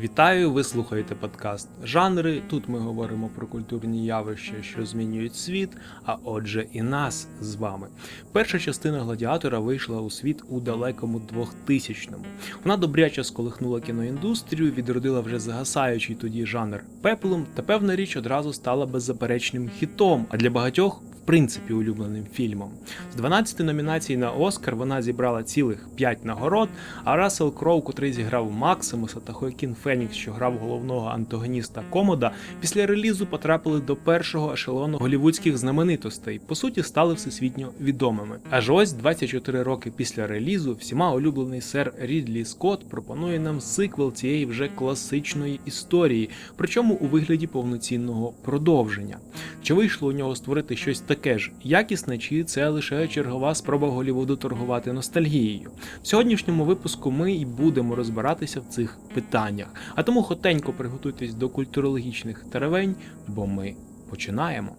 Вітаю, ви слухаєте подкаст Жанри. Тут ми говоримо про культурні явища, що змінюють світ, а отже, і нас з вами. Перша частина гладіатора вийшла у світ у далекому 2000-му. Вона добряче сколихнула кіноіндустрію, відродила вже загасаючий тоді жанр пеплом, та певна річ одразу стала беззаперечним хітом, а для багатьох. Принципі, улюбленим фільмом. З 12 номінацій на Оскар вона зібрала цілих 5 нагород, а Рассел Кроу, котрий зіграв Максимуса, та Хоакін Фенікс, що грав головного антагоніста Комода, після релізу потрапили до першого ешелону голівудських знаменитостей, по суті, стали всесвітньо відомими. Аж ось 24 роки після релізу всіма улюблений сер Рідлі Скотт пропонує нам сиквел цієї вже класичної історії, причому у вигляді повноцінного продовження. Чи вийшло у нього створити щось таке ж якісне, чи це лише чергова спроба Голівуду торгувати ностальгією? В сьогоднішньому випуску ми і будемо розбиратися в цих питаннях. А тому хотенько приготуйтесь до культурологічних теревень, бо ми починаємо.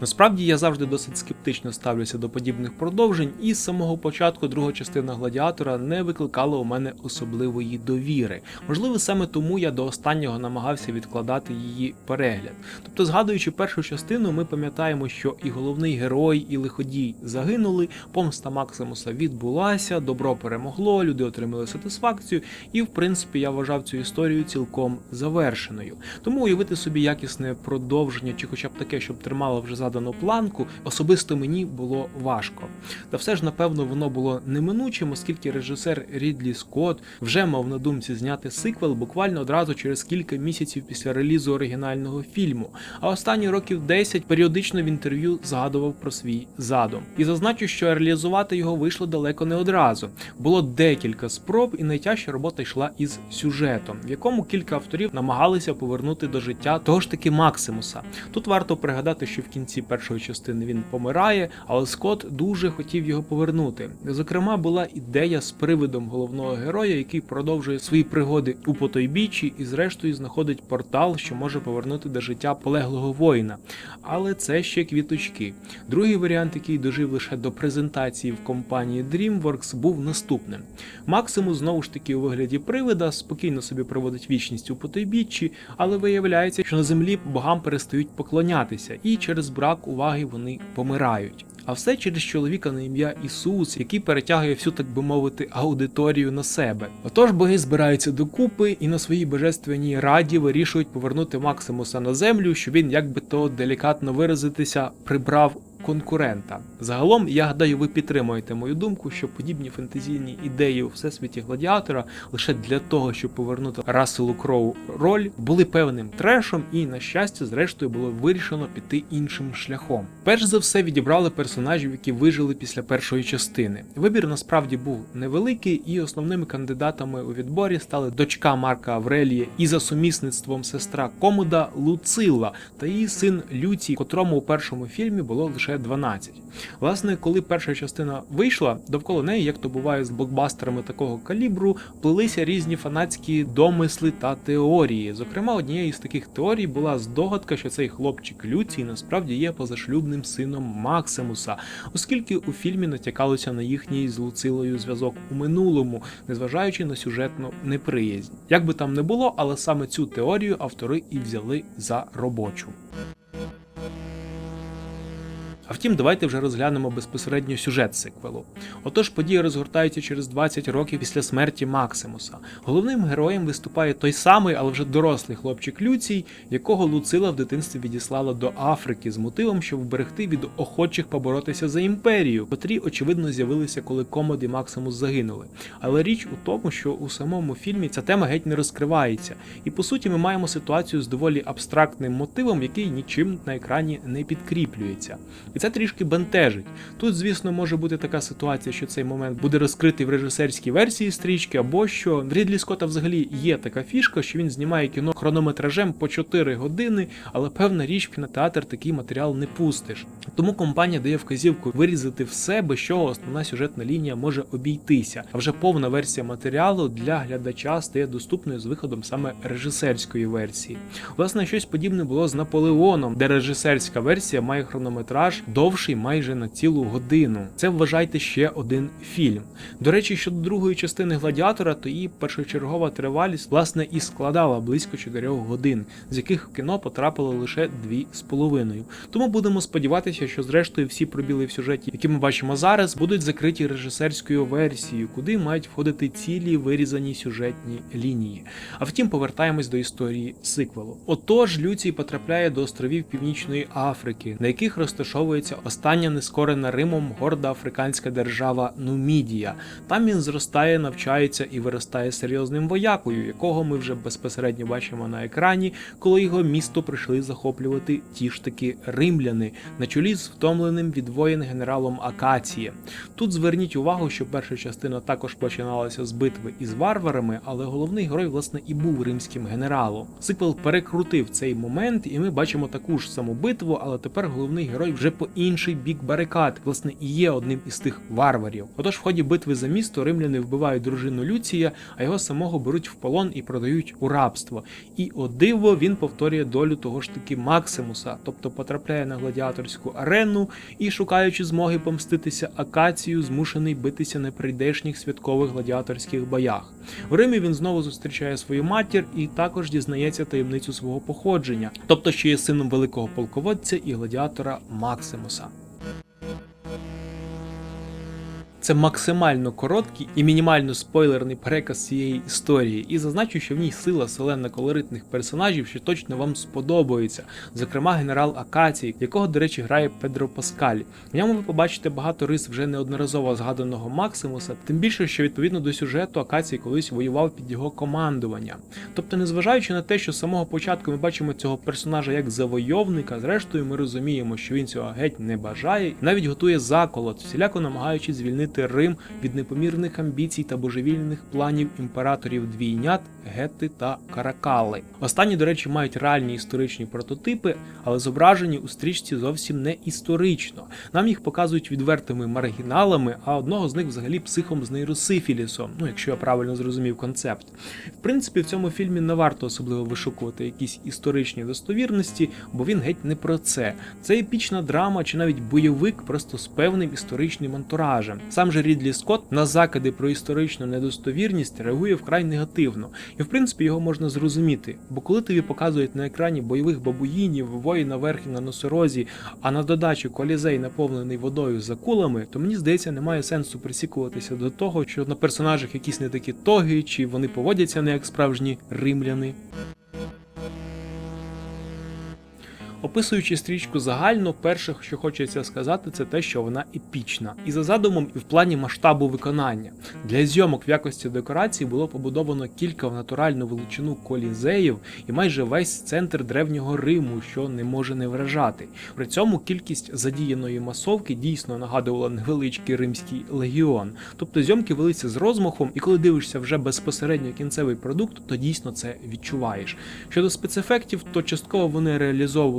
Насправді я завжди досить скептично ставлюся до подібних продовжень, і з самого початку друга частина гладіатора не викликала у мене особливої довіри. Можливо, саме тому я до останнього намагався відкладати її перегляд. Тобто, згадуючи першу частину, ми пам'ятаємо, що і головний герой, і лиходій загинули, помста Максимуса відбулася, добро перемогло, люди отримали сатисфакцію, і в принципі я вважав цю історію цілком завершеною. Тому уявити собі якісне продовження, чи хоча б таке, щоб тримало вже задану планку, особисто мені було важко. Та все ж, напевно, воно було неминучим, оскільки режисер Рідлі Скотт вже мав на думці зняти сиквел буквально одразу через кілька місяців після релізу оригінального фільму. А останні років 10 періодично в інтерв'ю згадував про свій задум. І зазначу, що реалізувати його вийшло далеко не одразу. Було декілька спроб, і найтяжча робота йшла із сюжетом, в якому кілька авторів намагалися повернути до життя того ж таки Максимуса. Тут варто пригадати, що в кінці першої частини він помирає, але Скотт дуже хотів його повернути. Зокрема, була ідея з привидом головного героя, який продовжує свої пригоди у потойбіччі і, зрештою, знаходить портал, що може повернути до життя полеглого воїна. Але це ще квіточки. Другий варіант, який дожив лише до презентації в компанії DreamWorks, був наступним. Максимус знову ж таки у вигляді привида спокійно собі проводить вічність у потойбіччі, але виявляється, що на землі богам перестають поклонятися, і через брак уваги вони помирають. А все через чоловіка на ім'я Ісус, який перетягує всю, так би мовити, аудиторію на себе. Отож боги збираються докупи і на своїй божественній раді вирішують повернути Максимуса на землю, щоб він, як би то делікатно виразитися, прибрав конкурента. Загалом, я гадаю, ви підтримуєте мою думку, що подібні фентезійні ідеї у всесвіті гладіатора лише для того, щоб повернути Расселу Кроу роль, були певним трешом, і, на щастя, зрештою було вирішено піти іншим шляхом. Перш за все відібрали персонажів, які вижили після першої частини. Вибір насправді був невеликий, і основними кандидатами у відборі стали дочка Марка Аврелія і за сумісництвом сестра Комода Луцилла та її син Люцій, котрому у першому фільмі було лише 12. Власне, коли перша частина вийшла, довкола неї, як то буває з блокбастерами такого калібру, плелися різні фанатські домисли та теорії. Зокрема, однією з таких теорій була здогадка, що цей хлопчик Люцій насправді є позашлюбним сином Максимуса, оскільки у фільмі натякалося на їхній з Луцилою зв'язок у минулому, незважаючи на сюжетну неприязнь. Як би там не було, але саме цю теорію автори і взяли за робочу. А втім, давайте вже розглянемо безпосередньо сюжет сиквелу. Отож, події розгортаються через 20 років після смерті Максимуса. Головним героєм виступає той самий, але вже дорослий хлопчик Люцій, якого Луцила в дитинстві відіслала до Африки з мотивом, щоб вберегти від охочих поборотися за імперію, котрі, очевидно, з'явилися, коли Комод і Максимус загинули. Але річ у тому, що у самому фільмі ця тема геть не розкривається, і по суті ми маємо ситуацію з доволі абстрактним мотивом, який нічим на екрані не підкріплюється. І це трішки бентежить. Тут, звісно, може бути така ситуація, що цей момент буде розкритий в режисерській версії стрічки, або що Рідлі Скотта взагалі є така фішка, що він знімає кіно хронометражем по 4 години, але певна річ в кінотеатр такий матеріал не пустиш. Тому компанія дає вказівку вирізати все, без чого основна сюжетна лінія може обійтися. А вже повна версія матеріалу для глядача стає доступною з виходом саме режисерської версії. Власне, щось подібне було з Наполеоном, де режисерська версія має хронометраж довший майже на цілу годину. Це вважайте ще один фільм. До речі, щодо другої частини гладіатора, то її першочергова тривалість власне і складала близько 4 годин, з яких в кіно потрапило лише 2,5. Тому будемо сподіватися, що зрештою всі пробіли в сюжеті, які ми бачимо зараз, будуть закриті режисерською версією, куди мають входити цілі вирізані сюжетні лінії. А втім, повертаємось до історії сиквелу. Отож, Люцій потрапляє до островів Північної Африки, на яких розташовується остання нескорена Римом горда африканська держава Нумідія. Там він зростає, навчається і виростає серйозним воякою, якого ми вже безпосередньо бачимо на екрані, коли його місто прийшли захоплювати ті ж таки римляни на чолі з втомленим від воєн генералом Акацієм. Тут зверніть увагу, що перша частина також починалася з битви із варварами, але головний герой, власне, і був римським генералом. Сиквел перекрутив цей момент, і ми бачимо таку ж саму битву, але тепер головний герой вже по інший бік барикад, власне, і є одним із тих варварів. Отож, в ході битви за місто римляни вбивають дружину Люція, а його самого беруть в полон і продають у рабство. І о диво він повторює долю того ж таки Максимуса, тобто потрапляє на гладіаторську арену і, шукаючи змоги помститися Акацію, змушений битися на прийдешніх святкових гладіаторських боях. В Римі він знову зустрічає свою матір і також дізнається таємницю свого походження, тобто що є сином великого полководця і гладіатора Максимуса. Moçambique. Це максимально короткий і мінімально спойлерний переказ цієї історії, і зазначу, що в ній сила селена колоритних персонажів, що точно вам сподобаються. Зокрема, генерал Акацій, якого, до речі, грає Педро Паскаль. В ньому ви побачите багато рис вже неодноразово згаданого Максимуса, тим більше, що відповідно до сюжету Акацій колись воював під його командування. Тобто, незважаючи на те, що з самого початку ми бачимо цього персонажа як завойовника, зрештою ми розуміємо, що він цього геть не бажає, навіть готує заколот, всіляко намагаючись звільнити Рим від непомірних амбіцій та божевільних планів імператорів двійнят, Гетти та Каракали. Останні, до речі, мають реальні історичні прототипи, але зображені у стрічці зовсім не історично. Нам їх показують відвертими маргіналами, а одного з них взагалі психом з нейросифілісом, ну якщо я правильно зрозумів концепт. В принципі, в цьому фільмі не варто особливо вишукувати якісь історичні достовірності, бо він геть не про це. Це епічна драма чи навіть бойовик просто з певним історичним антуражем. Сам же Рідлі Скотт на закиди про історичну недостовірність реагує вкрай негативно, і в принципі його можна зрозуміти. Бо коли тобі показують на екрані бойових бабуїнів, воїна верхи на носорозі, а на додачу колізей наповнений водою за кулами, то мені здається, немає сенсу присікуватися до того, що на персонажах якісь не такі тоги, чи вони поводяться не як справжні римляни. Описуючи стрічку загально, перше, що хочеться сказати, це те, що вона епічна, і за задумом, і в плані масштабу виконання. Для зйомок в якості декорації було побудовано кілька в натуральну величину колізеїв і майже весь центр древнього Риму, що не може не вражати. При цьому кількість задіяної масовки дійсно нагадувала невеличкий римський легіон. Тобто зйомки велися з розмахом, і коли дивишся вже безпосередньо кінцевий продукт, то дійсно це відчуваєш. Щодо спецефектів, то частково вони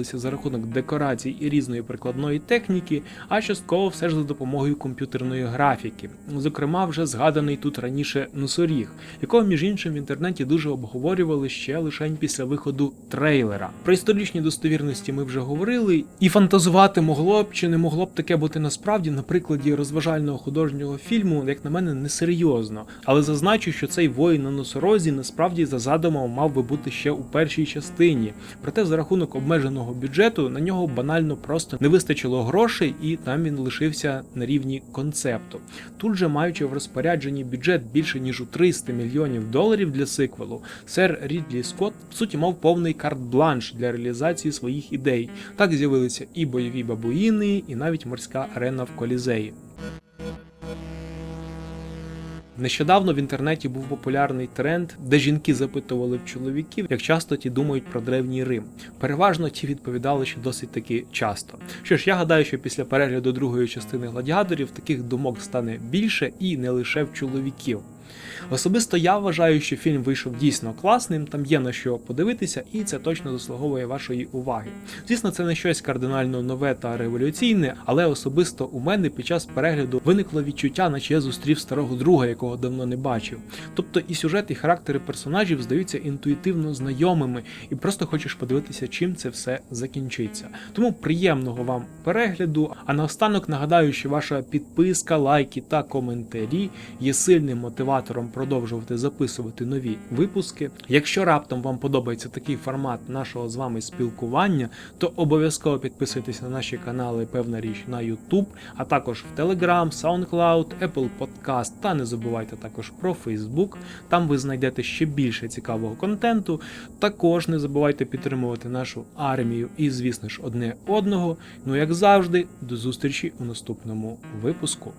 реалізовувалися за рахунок декорацій і різної прикладної техніки, а частково все ж за допомогою комп'ютерної графіки. Зокрема, вже згаданий тут раніше носоріг, якого між іншим в інтернеті дуже обговорювали ще лише після виходу трейлера. Про історичні достовірності ми вже говорили, і фантазувати могло б чи не могло б таке бути насправді на прикладі розважального художнього фільму, як на мене, несерйозно. Але зазначу, що цей воїн на носорозі насправді за задумом мав би бути ще у першій частині, проте за рахунок обмеженого бюджету на нього банально просто не вистачило грошей, і там він лишився на рівні концепту. Тут же, маючи в розпорядженні бюджет більше ніж у 300 мільйонів доларів для сиквелу, сер Рідлі Скотт в суті мав повний карт-бланш для реалізації своїх ідей. Так з'явилися і бойові бабуїни, і навіть морська арена в колізеї. Нещодавно в інтернеті був популярний тренд, де жінки запитували в чоловіків, як часто ті думають про древній Рим. Переважно ті відповідали, що досить таки часто. Що ж, я гадаю, що після перегляду другої частини гладіаторів таких думок стане більше і не лише в чоловіків. Особисто я вважаю, що фільм вийшов дійсно класним, там є на що подивитися, і це точно заслуговує вашої уваги. Звісно, це не щось кардинально нове та революційне, але особисто у мене під час перегляду виникло відчуття, наче я зустрів старого друга, якого давно не бачив. Тобто і сюжет, і характери персонажів здаються інтуїтивно знайомими, і просто хочеш подивитися, чим це все закінчиться. Тому приємного вам перегляду. А наостанок нагадаю, що ваша підписка, лайки та коментарі є сильним мотиватором продовжувати записувати нові випуски. Якщо раптом вам подобається такий формат нашого з вами спілкування, то обов'язково підписуйтесь на наші канали Певна річ на YouTube, а також в Telegram, SoundCloud, Apple Podcast та не забувайте також про Facebook. Там ви знайдете ще більше цікавого контенту. Також не забувайте підтримувати нашу армію і, звісно ж, одне одного. Ну як завжди, до зустрічі у наступному випуску.